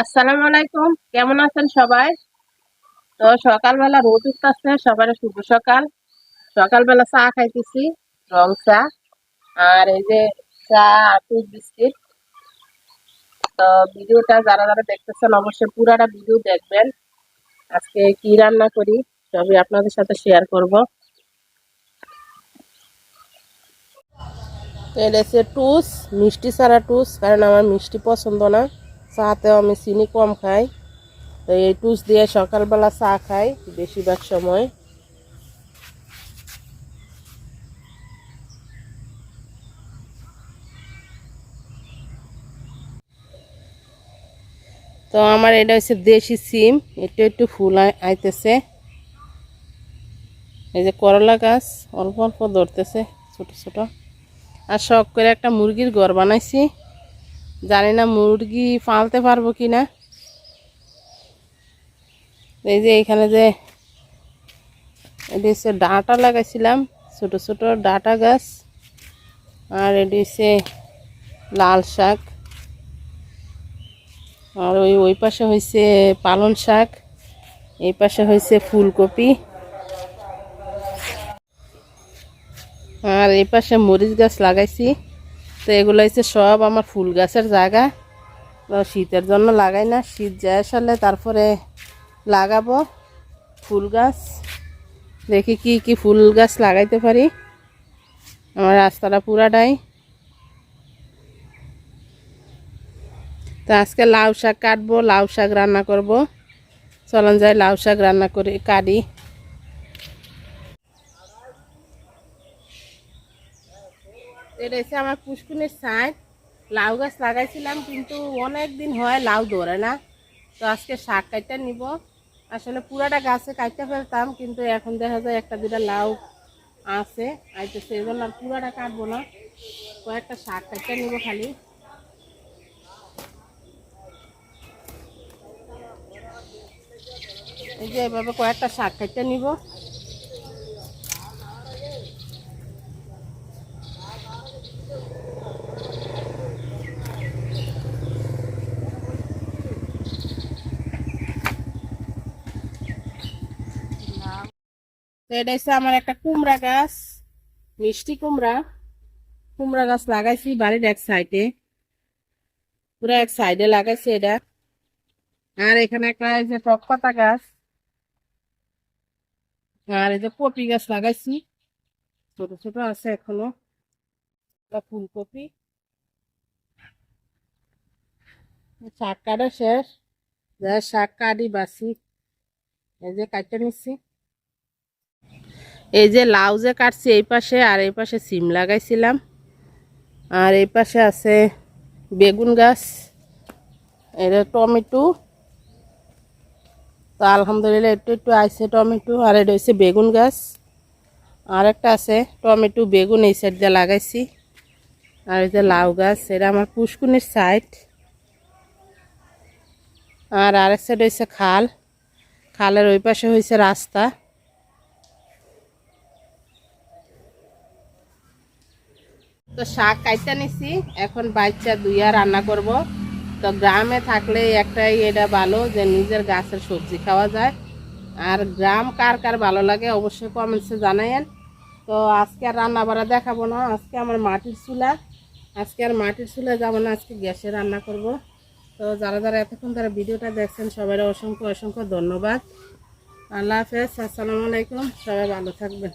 আসসালামু আলাইকুম। কেমন আছেন সবাই? তো সকালবেলা রোদ উঠতেছে, সবার শুভ সকাল। সকালবেলা চা খাইতেছি, রং চা। আর এই যে চা দুধ বিস্কিট। তো ভিডিওটা যারা যারা দেখতেছেন, অবশ্যই পুরাটা ভিডিও দেখবেন। আজকে কি রান্না করি, সবই আপনাদের সাথে শেয়ার করব। এটা হচ্ছে টুস, মিষ্টি ছাড়া টুস, কারণ আমার মিষ্টি পছন্দ না। চাতেও আমি চিনি কম খাই। তো এই টুস দিয়ে সকালবেলা চা খাই, বেশিরভাগ সময়। তো আমার এটা হচ্ছে দেশি সিম, একটু একটু ফুল আই- আইতেছে। এই যে করলা গাছ, অল্প অল্প ধরতেছে, ছোট ছোট। আর শখ করে একটা মুরগির ঘর বানাইছি। জানি না মুরগি পালতে পারব কি না এই যে এখানে যে এটি হচ্ছে ডাঁটা লাগাইছিলাম, ছোট ছোট ডাঁটা গাছ। আর এটি হচ্ছে লাল শাক। আর ওই ওই পাশে হয়েছে পালন শাক, এই পাশে হয়েছে ফুলকপি। আর এই পাশে মরিচ গাছ লাগাইছি। তো এগুলো হচ্ছে সব আমার ফুল গাছের জায়গা। শীতের জন্য লাগাই না, শীত যায় সালে তারপরে লাগাবো ফুল গাছ। দেখি কি কি ফুল গাছ লাগাইতে পারি। আমার রাস্তাটা পুরাটাই। তো আজকে লাউ শাক কাটবো, লাউ শাক রান্না করব। চলন যায় লাউ শাক রান্না করে কাটি। এটা আমার পুষ্কুনের সাইড। লাউ গাছ লাগাইছিলাম, কিন্তু অনেক দিন হয় লাউ ধরে না। তো আজকে শাক কাটতে নিব। আসলে পুরাটা গাছে কাটতে ফেলতাম, কিন্তু এখন দেখা যায় একটা দুটা লাউ আছে, আইতেছে। সেই জন্য পুরাটা কাটবো না। কয়েকটা শাক কাটতে নিব খালি। এই যে এভাবে কয়েকটা শাক কাটতে নিব। এটা হচ্ছে আমার একটা কুমড়া গাছ, মিষ্টি কুমড়া। কুমড়া গাছ লাগাইছি বাড়ির এক সাইডে পুরো এক সাইডে লাগাইছি এটা। আর এখানে একটা এই যে টক পাতা গাছ। আর এই যে কপি গাছ লাগাইছি। ছোট ছোট আছে এখনও। ফুলকপি। শাক কাটা শেষ। শাক কাটি বাছি এই যে কাটতে নিচ্ছি। এই যে লাউ যে কাটছি এই পাশে আর এই পাশে সিম লাগাইছিলাম। আর এই পাশে আছে বেগুন গাছ এটা টমেটো। তো আলহামদুলিল্লাহ একটু একটু আইছে টমেটো, আর এটা হচ্ছে বেগুন গাছ। আর একটা আছে টমেটো বেগুন এই সাইড দিয়ে লাগাইছি। আর এই যে লাউ গাছ, এটা আমার পুষ্কুনির সাইড। আর আরেক সাইড হয়েছে খাল। খালের ওই পাশে হয়েছে রাস্তা। তো শাক কাইটা নিছি, এখন বাচ্চা দুইয়া রান্না করব। তো গ্রামে থাকলে একটাই, এটা ভালো যে নিজের গাছের সবজি খাওয়া যায়। আর গ্রাম কার কার ভালো লাগে অবশ্যই কমেন্টসে জানাইন তো আজকে আর রান্না বাড়া দেখাবো না, আজকে আমার মাটির চুলা। আজকে আর মাটির চুলা যাব না, আজকে গ্যাসে রান্না করব। তো যারা যারা এতক্ষণ তারা ভিডিওটা দেখছেন সবাই অসংখ্য অসংখ্য ধন্যবাদ। আল্লাহ হাফেজ, আসসালামু আলাইকুম, সবাই ভালো থাকবেন।